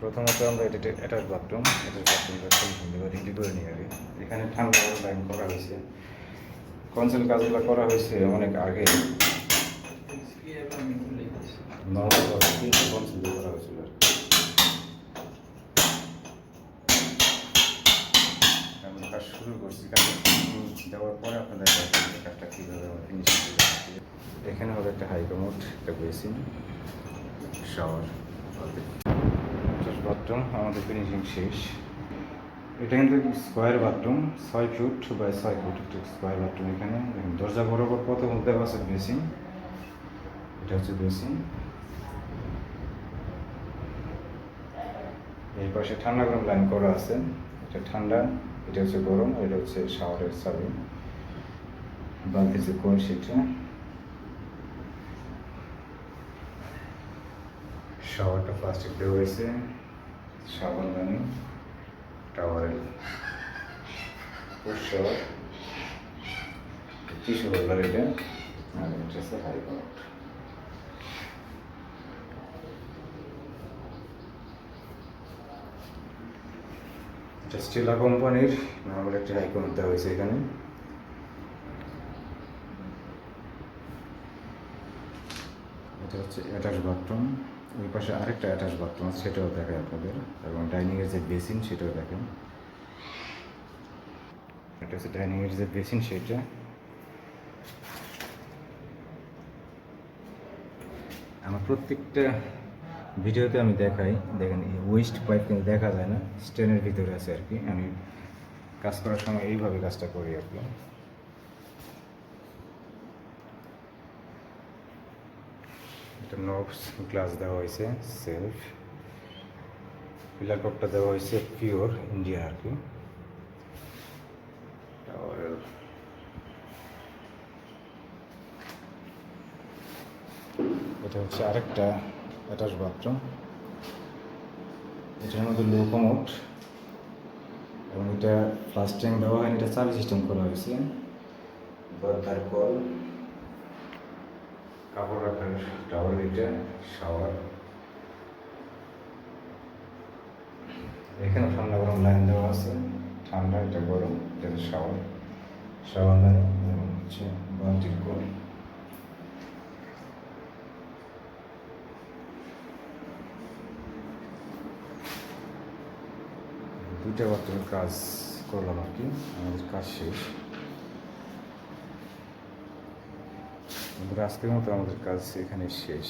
প্রথমত আমরা এটা অ্যাটাচ বাথরুম অ্যাটাচ বাথরুমটা রেডি করে নিয়ে আগে। এখানে ঠান্ডা লাইন করা হয়েছে। কনসেল কাজগুলো করা হয়েছে অনেক আগে। কনসেল করা হয়েছিল শুরু করছি। পরে কীভাবে এখানে হবে একটা হাইকমোড একটা বেসিন শাওয়ার বাথরুম আমাদের ফিনিশিং শেষ। এটা কিন্তু স্কোয়ার বাথরুম ছয় ফুট বাই ছয় ফুট একটু স্কোয়ার বাথরুম এখানে। দরজা বরাবর কত বলতে পারছে বেসিন এটা হচ্ছে বেসিন এই পাশে ঠান্ডা গরম লাইন করা আছে। এটা ঠান্ডা, এটা হচ্ছে গরম এটা হচ্ছে শাওয়ারের সাবি বালতি যে কোন সেটা শাওয়ারটা প্লাস্টিক দেওয়া হয়েছে সাবানদানি টাওয়ারের শাওয়ার টিস্যু হোল্ডার এটা? আর এটা হচ্ছে হাই পাওয়ার এটা স্টিলা কোম্পানির নর্মাল একটা হাইকোন দেওয়া হয়েছে এখানে। এটা হচ্ছে অ্যাটাচ বাথরুম ওই পাশে আরেকটা অ্যাটাচ বাথরুম আছে, সেটাও দেখায় আপনাদের। এবং ডাইনিংয়ের যে বেসিন সেটাও দেখেন। এটা হচ্ছে ডাইনিংয়ের যে বেসিন সেটা। আমার প্রত্যেকটা ভিডিওতে আমি দেখাই। দেখেন, এই ওয়েস্ট পাইপ কিন্তু দেখা যায় না স্টেনের ভিতরে আছে আর কি। আমি কাজ করার সময় এইভাবে কাজটা করি আর কি। এটা নবস গ্লাস দেওয়া হয়েছে সেলফ পিলার দেওয়া হয়েছে পিওর ইন্ডিয়া আর কি। এটা হচ্ছে আরেকটা অ্যাটাচ বাথরুম এটার মধ্যে লো কমোড এবং এটা ফার্স্ট টাইম দেওয়া হয়নি, এটা চাবি সিস্টেম করা হয়েছে। দরকার কল কাপড় রাখার টাওয়ার এটা শাওয়ার এখানে ঠান্ডা গরম লাইন দেওয়া আছে। ঠান্ডা এটা গরম এটা শাওয়ার শাওয়ার লাইন এবং হচ্ছে বালতির কল। দুইটা বাথরুমের কাজ করলাম আর কি। আমাদের কাজ শেষ। বন্ধুরা, আজকের মতো আমাদের কাজ এখানে শেষ।